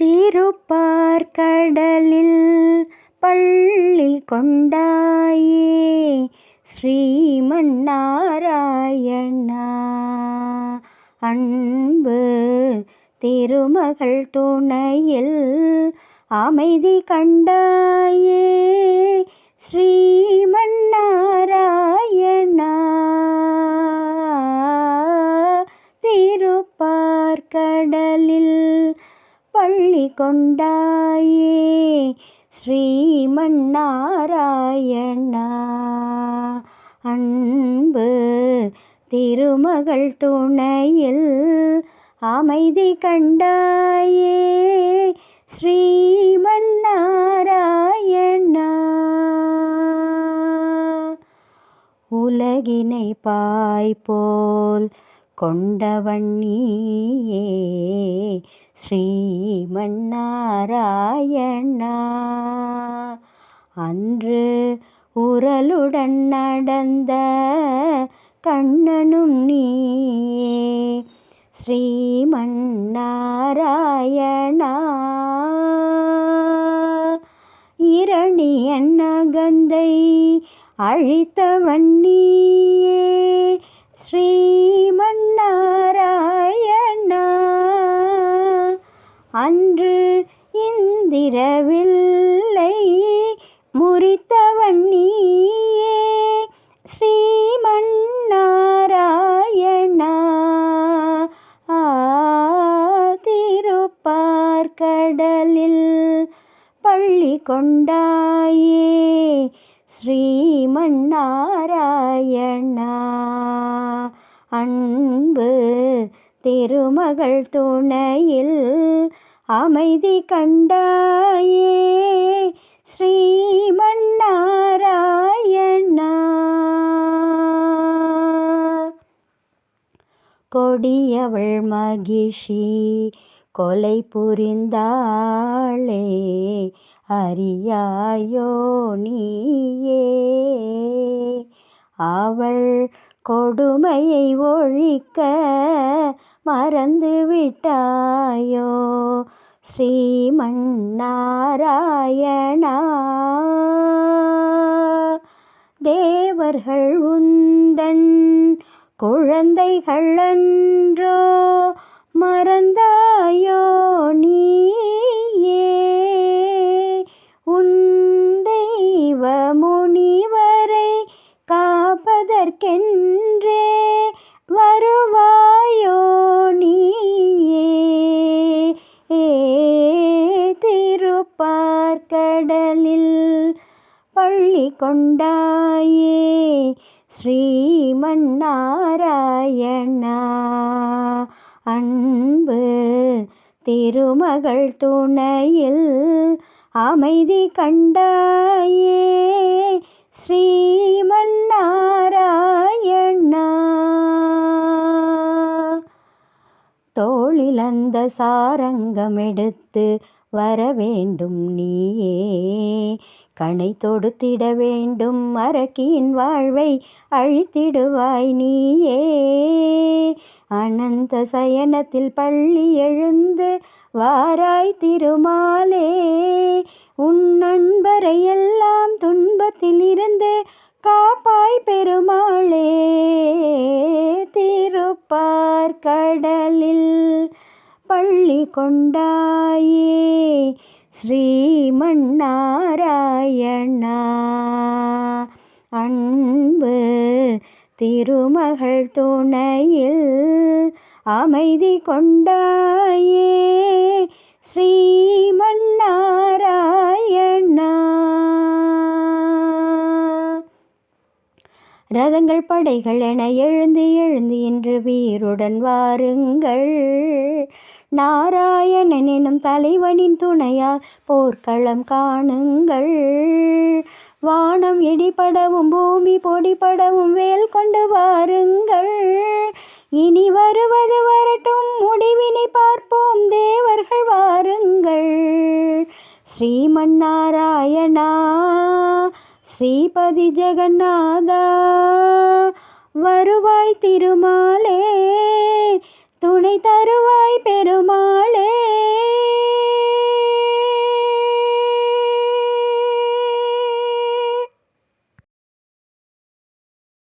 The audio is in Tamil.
திருப்பார் கடலில் பள்ளி கொண்டாயே ஸ்ரீமன்னாராயணா. அன்பு திருமகள் துணையில் அமைதி கண்டாயே ஸ்ரீ பள்ளி கொண்டாயே ஸ்ரீமன்னாராயணா. அன்பு திருமகள் துணையில் அமைதி கண்டாயே ஸ்ரீமன்னாராயணா. உலகினை பாய்போல் கொண்டவண்ணியே ஸ்ரீமன்னாராயணா. அன்று உரலுடன் நடந்த கண்ணனும் நீயே. ஸ்ரீமன்னாராயணா. இரணியன் அன்னகந்தை அழித்தவன் நீயே. ஸ்ரீ கடலில் பள்ளி கொண்டாயே ஸ்ரீமன்னாராயணா. அன்பு திருமகள் துணையில் அமைதி கண்டாயே ஸ்ரீமன்னாராயணா. கொடியவள் மகிஷி கொலை புரிந்தாளே அறியாயோ நீயே. அவள் கொடுமையை ஒழிக்க மறந்து விட்டாயோ ஸ்ரீமன்னாராயணா. தேவர்கள் உந்தன் குழந்தைகள் அன்றோ மறந்தாயோ நீயே? உன் தெய்வ முனிவரை காப்பதற்கென்றே வருவாயோ நீயே? திருப்பார்கடலில் பள்ளி கொண்டாயே ஸ்ரீமன்னாராயணா. அன்பு. திருமகள் துணையில் அமைதி கண்டாயே. ஸ்ரீமன்னாராயணா தோளிலந்த சாரங்கம் எடுத்து வர வேண்டும் நீயே. கணை தொடுத்திட வேண்டும் அரக்கியின் வாழ்வை அழித்திடுவாய் நீயே. அனந்த சயனத்தில் பள்ளி எழுந்து வாராய் திருமாலே. உன் நண்பரை எல்லாம் துன்பத்தில் இருந்து காப்பாய் பெருமாளே. திருப்பார் கடலில் பள்ளி கொண்டாயே. ஸ்ரீமன்னாராயணா. அன்பு திருமகள் துணையில் அமைதி கொண்டாயே. ஸ்ரீமன்னாராயணா. ரதங்கள் படைகள் என எழுந்து எழுந்து இன்று வீருடன் வாருங்கள். நாராயணன் எனும் தலைவனின் துணையால் போர்க்களம் காணுங்கள். வானம் இடிபடவும் பூமி பொடிபடவும் வேல் கொண்டு வாருங்கள். இனி வரும் ஸ்ரீமன்னாராயணா ஸ்ரீபதி ஜெகநாதா வருவாய் திருமாலே துணை தருவாய் பெருமாள்